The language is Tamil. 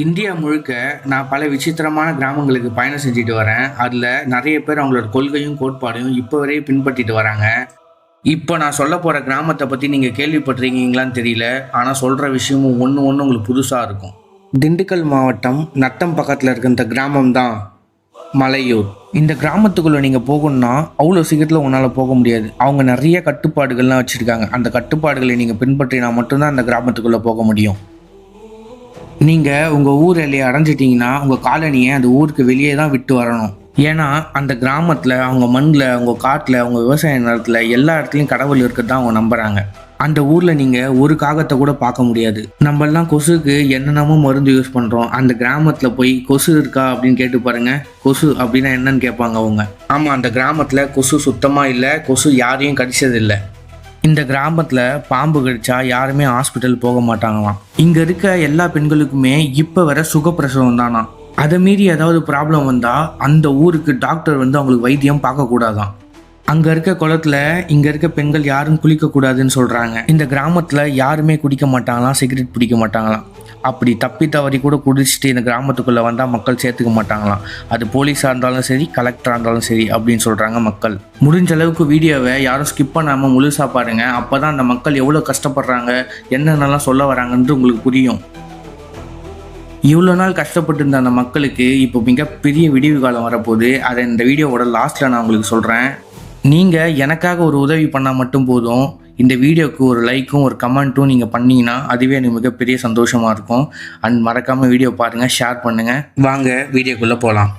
இந்தியா முழுக்க நான் பல விசித்திரமான கிராமங்களுக்கு பயணம் செஞ்சுட்டு வரேன். அதில் நிறைய பேர் அவங்களோட கொள்கையும் கோட்பாடையும் இப்போ வரையும் பின்பற்றிட்டு வராங்க. இப்போ நான் சொல்ல போகிற கிராமத்தை பற்றி நீங்கள் கேள்விப்பட்டிருக்கீங்களான்னு தெரியல. ஆனால் சொல்கிற விஷயமும் ஒன்று ஒன்று உங்களுக்கு புதுசாக இருக்கும். திண்டுக்கல் மாவட்டம் நத்தம் பக்கத்தில் இருக்க இந்த கிராமம் தான் மலையூர். இந்த கிராமத்துக்குள்ளே நீங்கள் போகணும்னா அவ்வளோ சீக்கிரத்தில் உங்களால் போக முடியாது. அவங்க நிறைய கட்டுப்பாடுகள்லாம் வச்சுருக்காங்க. அந்த கட்டுப்பாடுகளை நீங்கள் பின்பற்றினா மட்டும்தான் அந்த கிராமத்துக்குள்ளே போக முடியும். நீங்கள் உங்கள் ஊர் எல்லையை அடைஞ்சிட்டிங்கன்னா உங்கள் காலனியை அந்த ஊருக்கு வெளியே தான் விட்டு வரணும். ஏன்னா அந்த கிராமத்தில் அவங்க மண்ணில் அவங்க காட்டில் அவங்க விவசாய நிலத்தில் எல்லா இடத்துலையும் கடவுள் இருக்கிறது அவங்க நம்புகிறாங்க அந்த ஊரில் நீங்கள் ஒரு காகத்தை கூட பார்க்க முடியாது. நம்மெல்லாம் கொசுக்கு என்னென்னமோ மருந்து யூஸ் பண்ணுறோம் அந்த கிராமத்தில் போய் கொசு இருக்கா? அப்படின்னு கேட்டு பாருங்கள் கொசு அப்படின்னா என்னன்னு கேட்பாங்க அவங்க. ஆமாம் அந்த கிராமத்தில் கொசு சுத்தமாக இல்லை. கொசு யாரையும் கடிச்சதில்லை. இந்த கிராமத்தில் பாம்பு கடிச்சா யாருமே ஹாஸ்பிட்டல் போக மாட்டாங்களாம். இங்கே இருக்க எல்லா பெண்களுக்குமே இப்போ வர சுகப்பிரசவம் தானா அதை மீறி ஏதாவது ப்ராப்ளம் வந்தால் அந்த ஊருக்கு டாக்டர் வந்து அவங்களுக்கு வைத்தியம் பார்க்கக்கூடாதான் அங்கே இருக்க குளத்துல இங்கே இருக்க பெண்கள் யாரும் குளிக்கக்கூடாதுன்னு சொல்கிறாங்க இந்த கிராமத்தில் யாருமே குடிக்க மாட்டாங்களாம் சிகரெட் பிடிக்க மாட்டாங்களாம். அப்படி தப்பி தவறி கூட குடிச்சிட்டு இந்த கிராமத்துக்குள்ளே வந்தால் மக்கள் சேர்த்துக்க மாட்டாங்களாம். அது போலீஸாக இருந்தாலும் சரி கலெக்டராக இருந்தாலும் சரி அப்படின்னு சொல்கிறாங்க மக்கள். முடிஞ்ச அளவுக்கு வீடியோவை யாரும் ஸ்கிப் பண்ணாமல் முழுசாக பாருங்க. அப்போ தான் அந்த மக்கள் எவ்வளோ கஷ்டப்படுறாங்க என்னென்னலாம் சொல்ல வராங்கன்ட்டு உங்களுக்கு புரியும். இவ்வளோ நாள் கஷ்டப்பட்டு இருந்த அந்த மக்களுக்கு இப்போ மிகப்பெரிய விடிவு காலம் வரப்போகுது. அதை இந்த வீடியோவோட லாஸ்ட்டில் நான் உங்களுக்கு சொல்கிறேன் நீங்கள் எனக்காக ஒரு உதவி பண்ணால் மட்டும் போதும். இந்த வீடியோவுக்கு ஒரு லைக்கும் ஒரு கமெண்ட்டும் நீங்கள் பண்ணிங்கன்னா அதுவே எனக்கு மிகப்பெரிய சந்தோஷமாக இருக்கும். அண்ட் மறக்காமல் வீடியோ பாருங்கள் ஷேர் பண்ணுங்கள் வாங்க வீடியோக்குள்ளே போகலாம்